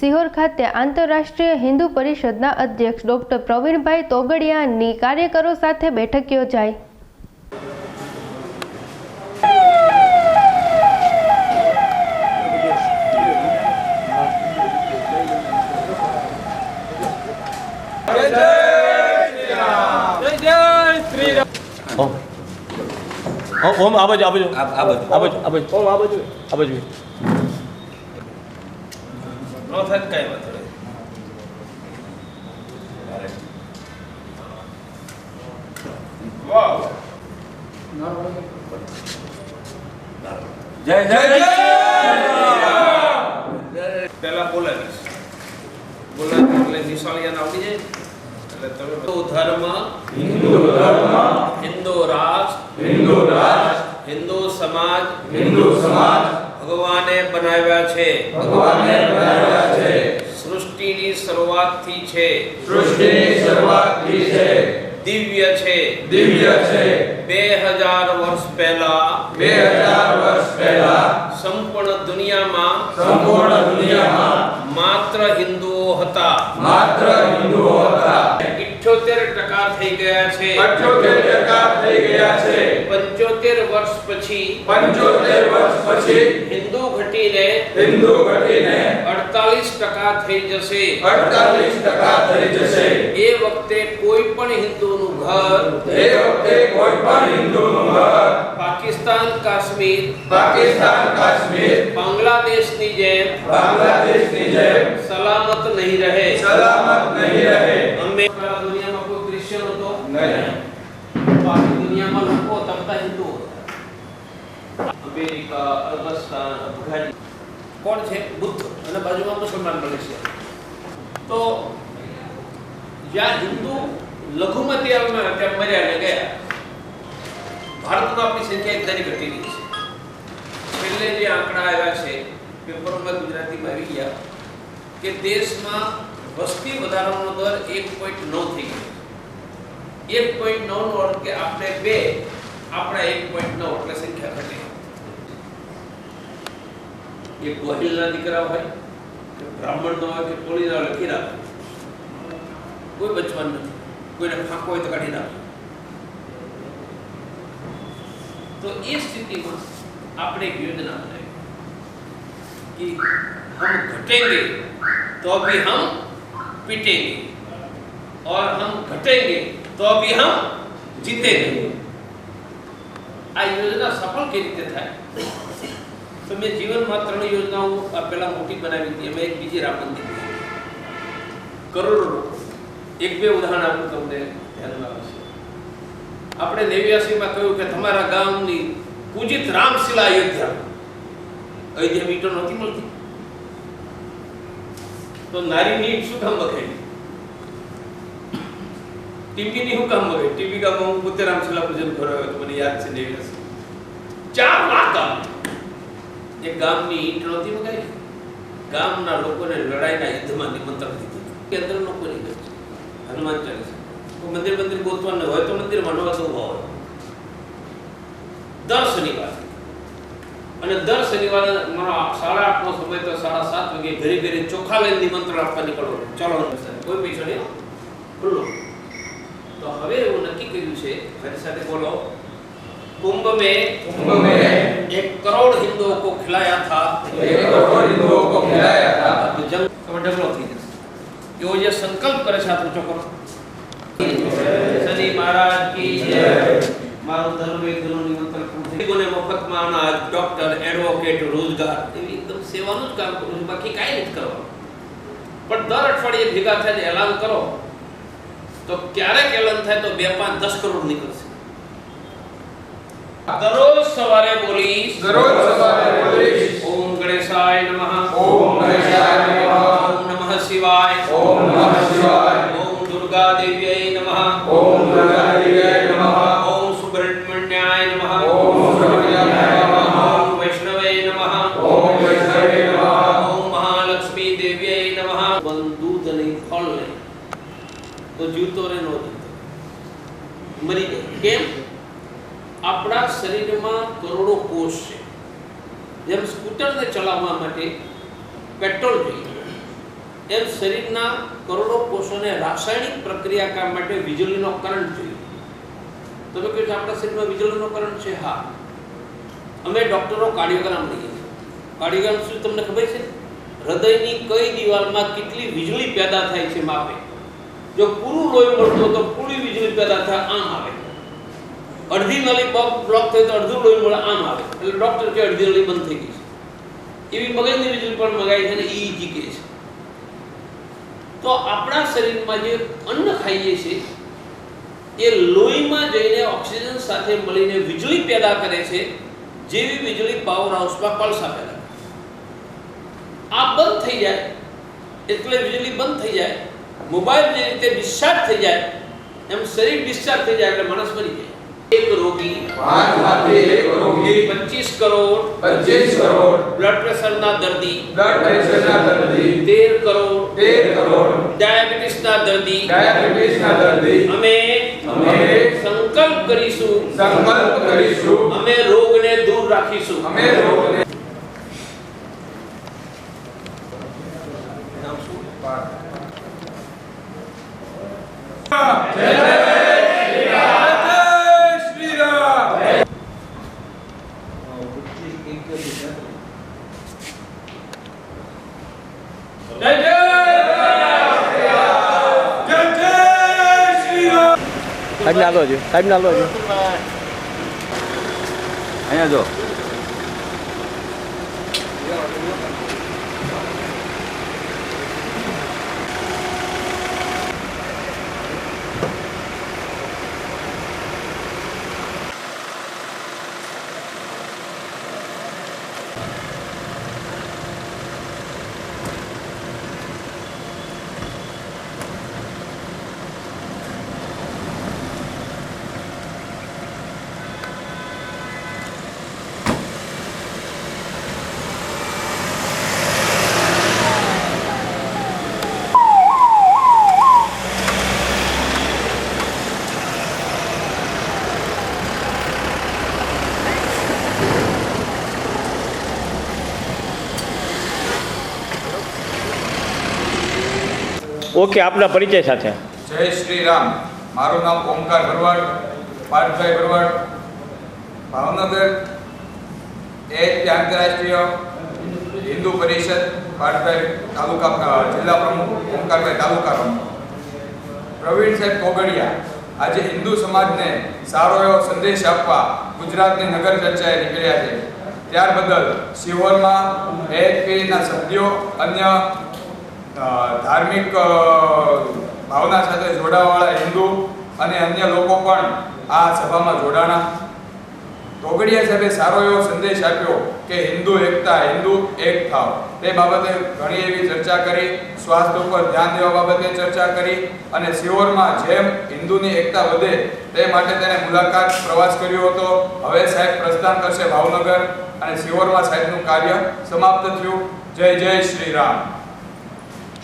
સિહોર ખાતે આંતરરાષ્ટ્રીય હિન્દુ પરિષદના અધ્યક્ષ ડોક્ટર પ્રવીણભાઈ તોગડિયાની કાર્યકરો સાથે બેઠક યોજાઈ. ઓમ ઓમ ઓમ આ બાજુ આ બાજુ. આ આ બાજુ આ બાજુ. ઓમ આ બાજુ. આ બાજુ. નો થાય તો કાંઈ વાંધો નહીં જય જય જય પહેલા બોલાવીશ બોલાવી એટલે નિશાળિયાને આવડી જાય એટલે તમે હિન્દુ ધર્મ હિન્દુ ધર્મ હિન્દુ રાષ્ટ્ર હિન્દુ રાષ્ટ્ર હિન્દુ સમાજ હિન્દુ સમાજ ભગવાને બનાવ્યા છે. ભગવાને બનાવ્યા છે. સૃષ્ટિની શરૂઆતથી છે. સૃષ્ટિની શરૂઆતથી છે. દિવ્ય છે. દિવ્ય છે. બે હજાર વર્ષ પહેલા બે હજાર વર્ષ પહેલા સંપૂર્ણ દુનિયામાં સંપૂર્ણ દુનિયામાં માત્ર હિન્દુઓ હતા. માત્ર હિન્દુઓ હતા. ઇઠ્યોતેર ટકા થઈ ગયા છે. અઠ્યોતેર ટકા થઈ ગયા છે. પંચોતેર વર્ષ પછી પંચોતેર વર્ષ પછી હિન્દુ ઘટીને હિન્દુ ઘટીને અડતાલીસ ટકા થઈ જશે. અડતાલીસ ટકા થઈ જશે. એ વખતે કોઈ પણ હિન્દુનું ઘર એ વખતે કોઈ પણ હિન્દુનું ઘર પાકિસ્તાન કાશ્મીર પાકિસ્તાન કાશ્મીર બાંગ્લાદેશની જેમ બાંગ્લાદેશની જેમ સલામત નહીં રહે. સલામત નહીં રહે. અમે આપણા દુનિયામાં કોઈ ક્રિશ્ચિયન હતો નહીં તો આખી દુનિયામાં લોકો તમતા હિન્દુ હતા અમેરિકા અફઘાનિસ્તાન અફઘાનિસ્તાન. કોણ છે? બુદ્ધ. અને બાજુમાં મુસલમાન મલેશિયા તો જ્યાં હિન્દુ લઘુમતી ત્યાં મર્યા ને ગયા, ભારતમાં આપણી સંખ્યા એકદાની ઘટી રહી છે. છેલ્લે જે આંકડા આવ્યા છે, પેપરોમાં ગુજરાતીમાં આવી ગયા, કે દેશમાં વસ્તી વધારાનો દર એક પોઈન્ટ નવ થઈ ગયો. એક પોઈન્ટ નવ નો અર્થ કે આપણે બે, આપણા એક પોઈન્ટ નવ એટલે સંખ્યા ઘટે એ ગોહિલના દીકરા હોય કે બ્રાહ્મણનો હોય કે કોળીના લખી રાખે કોઈ બચવાનું નથી કોઈને ફાંકો હોય તો કાઢી નાખે તો એ સ્થિતિમાં આપણે એક યોજના બનાવી कि हम घटेंगे तो भी हम पिटेंगे और हम घटेंगे तो भी हम जीतेंगे આ યોજના સફળ કેવી રીતે થાય તો મેં જીવનમાં ત્રણ યોજનાઓ પહેલાં મોટી બનાવી હતી. અમે એક બીજી રામ દીધી કરોડો એક બે ઉદાહરણ આપું તમને ધ્યાનમાં આવશે. આપણે નેવ્યાસીમાં કહ્યું કે તમારા ગામની પૂજિત રામશિલા અયોધ્યા. અયોધ્યા મીટર નહોતી મળતી. તો નારીની શું કામ બગાડી ટીવીની શું કામ બગાડી ટીવી ગામમાં હું પોતે રામશિલા પૂજન કરાવ્યો તો મને યાદ છે નેવ્યાસી. ચાર લાખ ગામ ગામની ઈંટ નહોતી મગાવી ગામના લોકોને લડાઈના યુદ્ધમાં નિમંત્રણ દીધું કેન્દ્ર લોકોની ગઈ હનુમાન ચાલીસા. મંદિર મંદિર ગોતવાનું હોય તો મંદિરમાં નવા ઊભા હોય. દર શનિવાર. અને દર શનિવારે મારો સાડા આઠનો સમય તો સાડા સાત વાગે ઘરે ઘરે ચોખા લઈને નિમંત્રણ આપવા નીકળો ચલો કોઈ પૈસા નહીં ખુલ્લો તો હવે એવું નક્કી કર્યું છે, મારી સાથે બોલો. कुंभ में कुंभ में एक करोड़ हिंदुओं को खिलाया था एक करोड़ हिंदुओं को खिलाया था अब जंग अब डेवलप થઈ જશે એવો જે સંકલ્પ કરે છે આપણો ચોક્કસ શનિ મહારાજ કી જય મારું ધર્મ એક ધર્મ નિમંત્રણ પૂરું થઈ ગયું. મફતમાં અનાજ ડોક્ટર એડવોકેટ રોજગાર એવી એકદમ સેવાનું જ કામ કરું છું બાકી કાંઈ નથી કરવાનું પણ દર અઠવાડિયે ભેગા થઈને એલાન કરો તો ક્યારેક એલાન થાય તો બે પાંચ દસ કરોડ નીકળશે દરરોજ સવારે બોલીશ દરરોજ સવારે બોલીશ ઓમ ગણેશાય નમઃ. ઓમ ગણેશાય નમઃ. ઓમ નમઃ શિવાય. ઓમ નમઃ શિવાય. ઓમ દુર્ગા દેવ્યೈ નમઃ. ઓમ દુર્ગા દેવ્યાય નમઃ. ઓમ સુબ્રહ્મણ્યાય નમઃ. ઓમ સુબ્રહ્મણ્યાય નમઃ. ઓમ વૈષ્ણવે નમઃ. ઓમ વૈષ્ણવે નમઃ. ઓમ મહાલક્ષ્મી દેવ્યೈ નમઃ. બંદૂત નહીં ફળ નહીં તો જીવતો રહે નો જીવતો. મરી ગયો. કેમ? આપણા શરીરમાં કરોડો કોષ છે. જેમ સ્કૂટરને ચલાવવા માટે પેટ્રોલ જોઈએ, એમ શરીરના કરોડો કોષોને રાસાયણિક પ્રક્રિયા કામ માટે વીજળીનો કરંટ જોઈએ. તમે કહો છો આપણા શરીરમાં વીજળીનો કરંટ છે? હા. અમે ડૉક્ટરો કાર્ડિયોગ્રામ લઈએ કાર્ડિયોગ્રામ શું તમને ખબર છે? હૃદયની કઈ દિવાલમાં કેટલી વીજળી પેદા થાય છે માપે? જો પૂરું લોહી મળતું તો પૂરી વીજળી પેદા થાય, આમ આવે. અડધી નળી બ્લોક થઈ તો અડધું લોહી મળે આમ આવે. એટલે ડોક્ટર કે અડધી નળી બંધ થઈ ગઈ છે. એવી મગજની વીજળી પણ મગાઈ છે ને EEG કે છે. તો આપણા શરીરમાં જે અન્ન ખાઈએ છીએ, એ લોહીમાં જઈને ઓક્સિજન સાથે મળીને વીજળી પેદા કરે છે, જેવી વીજળી પાવર હાઉસમાં કોલસા પેદા. આ બંધ થઈ જાય, એટલે વીજળી બંધ થઈ જાય, મોબાઈલ જે રીતે ડિસ્ચાર્જ થઈ જાય, એમ શરીર ડિસ્ચાર્જ થઈ જાય એટલે માણસ મરી જાય. એક રોગી પાંચમાંથી એક રોગી પચીસ કરોડ પચીસ કરોડ બ્લડ પ્રેશરના દર્દી બ્લડ પ્રેશરના દર્દી 13 કરોડ 13 કરોડ ડાયાબિટીસના દર્દી ડાયાબિટીસના દર્દી અમે અમે સંકલ્પ કરીશું સંકલ્પ કરીશું અમે રોગને દૂર રાખીશું અમે રોગને સાહેબ જો. સાહેબ ના જો. અહીંયા જો. ઓકે, આપના પરિચય સાથે. જય શ્રી રામ. મારું નામ ઓમકાર ભરવાડ, પાર્થભાઈ ભરવાડ, ભાવનગર એક આંતરરાષ્ટ્રીય હિન્દુ પરિષદ, પાર્થભાઈ તાલુકા જિલ્લા પ્રમુખ, ઓમકારભાઈ તાલુકા પ્રમુખ. પ્રવીણ સાહેબ કોગડિયા, આજે હિન્દુ સમાજને સારો એવો સંદેશ આપવા ગુજરાતની નગર ચર્ચાએ નીકળ્યા છે. ત્યાર બદલ સિહોરમાં એએચપીના સભ્યો, અન્ય ધાર્મિક ભાવના સાથે જોડાવાળા હિન્દુ અને અન્ય લોકો પણ આ સભામાં જોડાણા. તોગડિયા સાહેબે સારો એવો સંદેશ આપ્યો કે હિન્દુ એકતા, હિન્દુ એક થાવ. તે બાબતે ઘણી એવી ચર્ચા કરી, સ્વાસ્થ્ય ઉપર ધ્યાન દેવા બાબતે ચર્ચા કરી અને સિહોરમાં જેમ હિન્દુની એકતા વધે તે માટે તેને મુલાકાત પ્રવાસ કર્યો હતો. હવે સાહેબ પ્રસ્થાન કરશે ભાવનગર અને સિહોરમાં સાહેબનું કાર્ય સમાપ્ત થયું. જય જય શ્રી રામ.